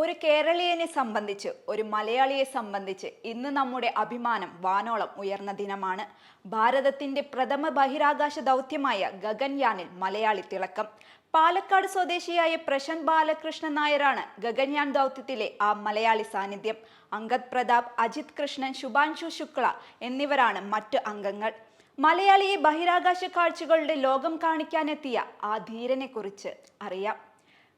ഒരു കേരളീയനെ സംബന്ധിച്ച് ഒരു മലയാളിയെ സംബന്ധിച്ച് ഇന്ന് നമ്മുടെ അഭിമാനം വാനോളം ഉയർന്ന ദിനമാണ്. ഭാരതത്തിന്റെ പ്രഥമ ബഹിരാകാശ ദൗത്യമായ ഗഗൻയാനിൽ മലയാളി തിളക്കം. പാലക്കാട് സ്വദേശിയായ പ്രശാന്ത് ബാലകൃഷ്ണൻ നായരാണ് ഗഗൻയാൻ ദൗത്യത്തിലെ ആ മലയാളി സാന്നിധ്യം. അങ്കദ് പ്രതാപ് അജിത് കൃഷ്ണൻ ശുഭാൻഷു ശുക്ല എന്നിവരാണ് മറ്റ് അംഗങ്ങൾ. മലയാളിയെ ബഹിരാകാശ കാഴ്ചകളുടെ ലോകം കാണിക്കാനെത്തിയ ആ ധീരനെ കുറിച്ച് അറിയാം.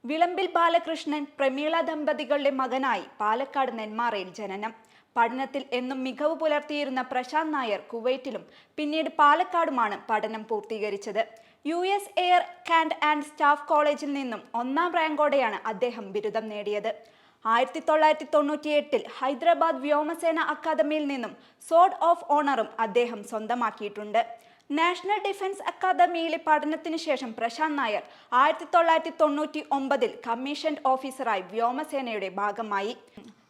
വിളമ്പിൽ ബാലകൃഷ്ണൻ പ്രമീള ദമ്പതികളുടെ മകനായി പാലക്കാട് നെന്മാറയിൽ ജനനം. പഠനത്തിൽ എന്നും മികവ് പുലർത്തിയിരുന്ന പ്രശാന്ത് നായർ കുവൈറ്റിലും പിന്നീട് പാലക്കാടുമാണ് പഠനം പൂർത്തീകരിച്ചത്. U S air command and staff കോളേജിൽ നിന്നും ഒന്നാം റാങ്കോടെയാണ് അദ്ദേഹം ബിരുദം നേടിയത്. ആയിരത്തി തൊള്ളായിരത്തി തൊണ്ണൂറ്റി എട്ടിൽ ഹൈദരാബാദ് വ്യോമസേന അക്കാദമിയിൽ നിന്നും സോഡ് ഓഫ് ഓണറും അദ്ദേഹം സ്വന്തമാക്കിയിട്ടുണ്ട്. നാഷണൽ ഡിഫൻസ് അക്കാദമിയിലെ പഠനത്തിന് ശേഷം പ്രശാന്ത് നായർ ആയിരത്തി തൊള്ളായിരത്തി തൊണ്ണൂറ്റി ഒമ്പതിൽ കമ്മീഷൻഡ് ഓഫീസറായി വ്യോമസേനയുടെ ഭാഗമായി.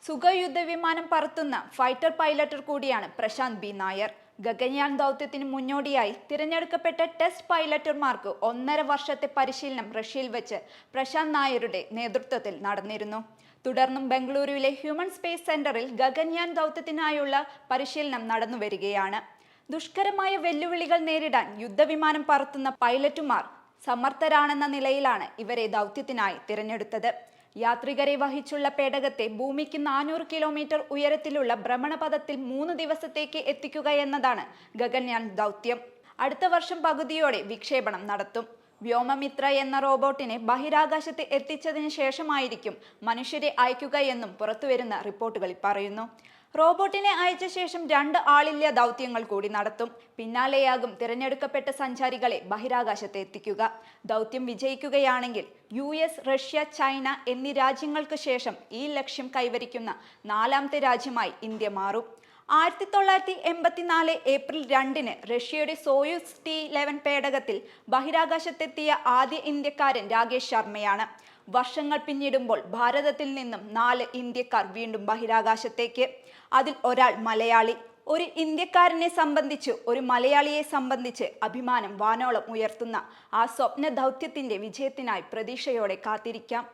സുഖയുദ്ധ വിമാനം പറത്തുന്ന ഫൈറ്റർ പൈലറ്റർ കൂടിയാണ് പ്രശാന്ത് ബി. നായർ. ഗഗൻയാൻ ദൗത്യത്തിന് മുന്നോടിയായി തിരഞ്ഞെടുക്കപ്പെട്ട ടെസ്റ്റ് പൈലറ്റർമാർക്ക് ഒന്നര വർഷത്തെ പരിശീലനം റഷ്യയിൽ വെച്ച് പ്രശാന്ത് നായരുടെ നേതൃത്വത്തിൽ നടന്നിരുന്നു. തുടർന്നും ബംഗളൂരുവിലെ ഹ്യൂമൻ സ്പേസ് സെന്ററിൽ ഗഗൻയാൻ ദൗത്യത്തിനായുള്ള പരിശീലനം നടന്നു വരികയാണ് ദുഷ്കരമായ വെല്ലുവിളികൾ നേരിടാൻ യുദ്ധവിമാനം പറത്തുന്ന പൈലറ്റുമാർ സമർത്ഥരാണെന്ന നിലയിലാണ് ഇവരെ ദൗത്യത്തിനായി തിരഞ്ഞെടുത്തത്. യാത്രികരെ വഹിച്ചുള്ള പേടകത്തെ ഭൂമിക്ക് നാനൂറ് കിലോമീറ്റർ ഉയരത്തിലുള്ള ഭ്രമണപഥത്തിൽ മൂന്ന് ദിവസത്തേക്ക് എത്തിക്കുക എന്നതാണ് ഗഗൻയാൻ ദൗത്യം. അടുത്ത വർഷം പകുതിയോടെ വിക്ഷേപണം നടത്തും. വ്യോമമിത്ര എന്ന റോബോട്ടിനെ ബഹിരാകാശത്ത് എത്തിച്ചതിന് ശേഷമായിരിക്കും മനുഷ്യരെ അയക്കുക എന്നും പുറത്തുവരുന്ന റിപ്പോർട്ടുകളിൽ പറയുന്നു. റോബോട്ടിനെ അയച്ച ശേഷം രണ്ട് ആളില്ല ദൗത്യങ്ങൾ കൂടി നടത്തും. പിന്നാലെയാകും തിരഞ്ഞെടുക്കപ്പെട്ട സഞ്ചാരികളെ ബഹിരാകാശത്ത് എത്തിക്കുക. ദൗത്യം വിജയിക്കുകയാണെങ്കിൽ യു എസ് റഷ്യ ചൈന എന്നീ രാജ്യങ്ങൾക്ക് ശേഷം ഈ ലക്ഷ്യം കൈവരിക്കുന്ന നാലാമത്തെ രാജ്യമായി ഇന്ത്യ മാറും. ആയിരത്തി തൊള്ളായിരത്തി എൺപത്തിനാല് ഏപ്രിൽ രണ്ടിന് റഷ്യയുടെ സോയൂസ് ടി ലെവൻ പേടകത്തിൽ ബഹിരാകാശത്തെത്തിയ ആദ്യ ഇന്ത്യക്കാരൻ രാകേഷ് ശർമ്മയാണ്. വർഷങ്ങൾ പിന്നിടുമ്പോൾ ഭാരതത്തിൽ നിന്നും നാല് ഇന്ത്യക്കാർ വീണ്ടും ബഹിരാകാശത്തേക്ക്. അതിൽ ഒരാൾ മലയാളി. ഒരു ഇന്ത്യക്കാരനെ സംബന്ധിച്ച് ഒരു മലയാളിയെ സംബന്ധിച്ച് അഭിമാനം വാനോളം ഉയർത്തുന്ന ആ സ്വപ്ന ദൗത്യത്തിന്റെ വിജയത്തിനായി പ്രതീക്ഷയോടെ കാത്തിരിക്കാം.